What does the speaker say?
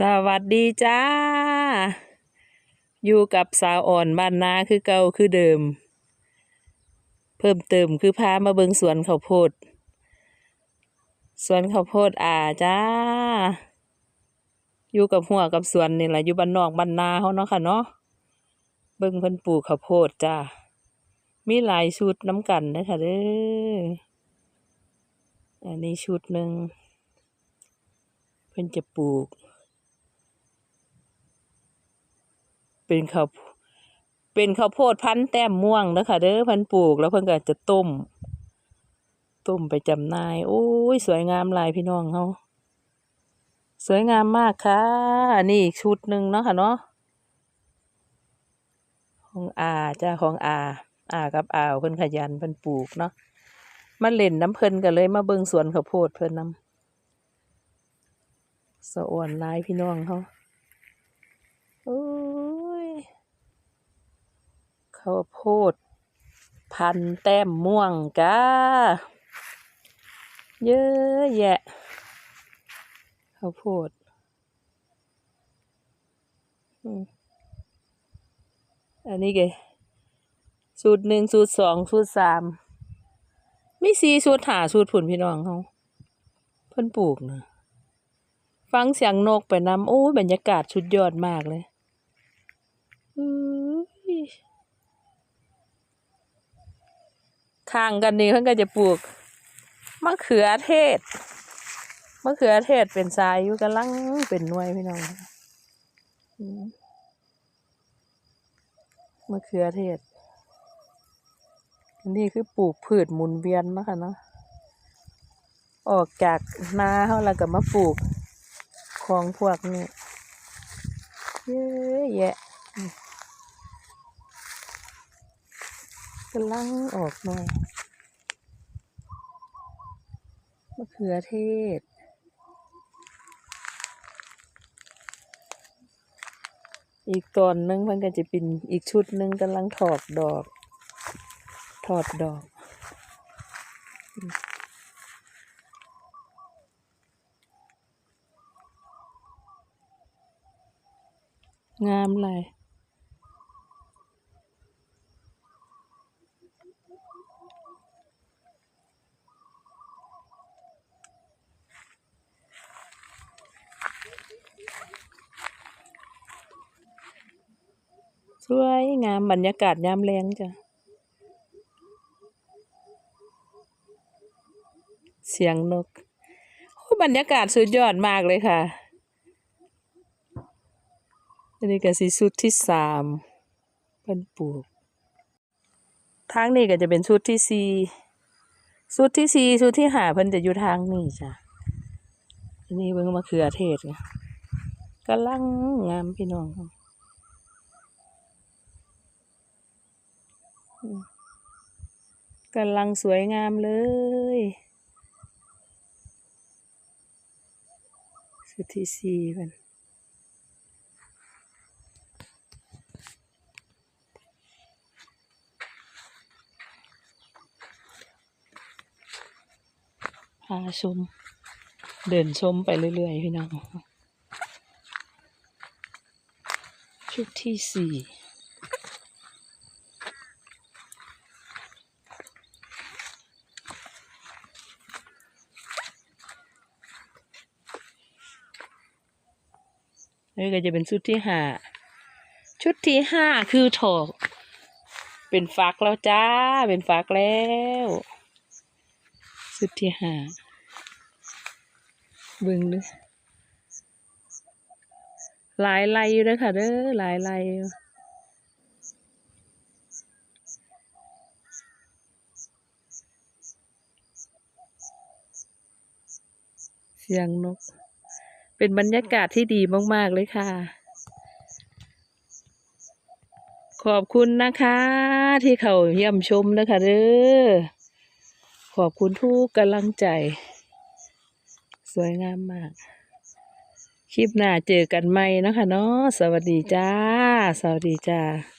สวัสดีจ้า อยู่กับสาวอ่อนบ้านนาคือเก่าคือเดิม เพิ่มเติมคือพามาเบิงสวนข้าวโพด สวนข้าวโพดอ่าจ้า อยู่กับหัวกับสวนนี่แหละอยู่บ้านนอกบ้านนาเขาเนาะค่ะเนาะ เบิ่งเพิ่นปลูกข้าวโพดจ้า มีหลายชุดน้ำกันเด้อค่ะเด้อ อันนี้ชุดหนึ่งเพิ่นจะปลูก เป็นข้าวเป็นข้าวโพดพันแต้มม่วงเด้อค่ะเด้อพิ่นปลูกแล้วเพิ่นก็จะต้ม ต้มไปจำนายโอ้ยสวยงามลายพี่น้องเฮาสวยงามมากค่ะนนี้อีกชุดหนึ่งเนาะค่ะเนาะของอาจ้าของอาอากับอาเพิ่นขยันเพิ่นปลูกเนาะมาเล่นน้ำเพิ่นกันเลยมาเบิ่งสวนข้าวโพดเพิ่นนำสะอ่อนลายพี่น้องเขาโอ้ย ข้าวโพด พันแต้มม่วงจ้าเยอะแยะข้าวโพดอันนี้เกสูตรหนึ่งสูตรสองสูตรสามมีสีสูตรหาสูตรผุนพี่น้องเขาเพิ่นปลูกนะฟังเสียงนกไปน้ำโอ้บรรยากาศสุดยอดมากเลย อื้ย ข้างกันนี่เพิ่นก็จะปลูกมะเขือเทศมะเขือเทศเป็นทรายอยู่กำลังเป็นหน่วยพี่น้องมะเขือเทศนนี้คือปลูกพืชหมุนเวียนนาะคะเนาะออกจากนาเขาแล้วก็มาปลูกของพวกนี้เยอะแยะอืม กำลังออกหน่อยมะเขือเทศ อีกตอนนึงมันก็จะเป็นอีกชุดนึงกำลังถอดดอก ถอดดอกงามเลย สวยงามบรรยากาศยามแรงจ้ะ เสียงนกโอ้บรรยากาศสุดยอดมากเลยค่ะ อันนี้ก็สิชุดที่สามเพิ่นปลูกทางนี้ก็จะเป็นชุดที่สี่ชุดที่สี่ชุดที่ห้าเพิ่นจะอยู่ทางนี้จ้ะอันนี้เบิ่งมะเขือเทศค่ะ กำลังงามพี่น้องกำลังสวยงามเลย สุดที่สี่มันพาชม เดินชมไปเรื่อยๆ พี่น้อง ชุดที่สี่นี่ก็จะเป็นชุดที่ห้า ชุดที่ห้าคือถอก เป็นฟักแล้วจ้า เป็นฟักแล้ว ชุดที่ห้า เบิ่งดู หลายลายอยู่เด้อค่ะเด้อหลายลายเสียงนก เป็นบรรยากาศที่ดีมากๆเลยค่ะ ขอบคุณนะคะ ที่เขาเยี่ยมชมนะคะเด้อขอบคุณทุกกำลังใจ สวยงามมาก คลิปหน้าเจอกันใหม่นะคะเนาะสวัสดีจ้า สวัสดีจ้า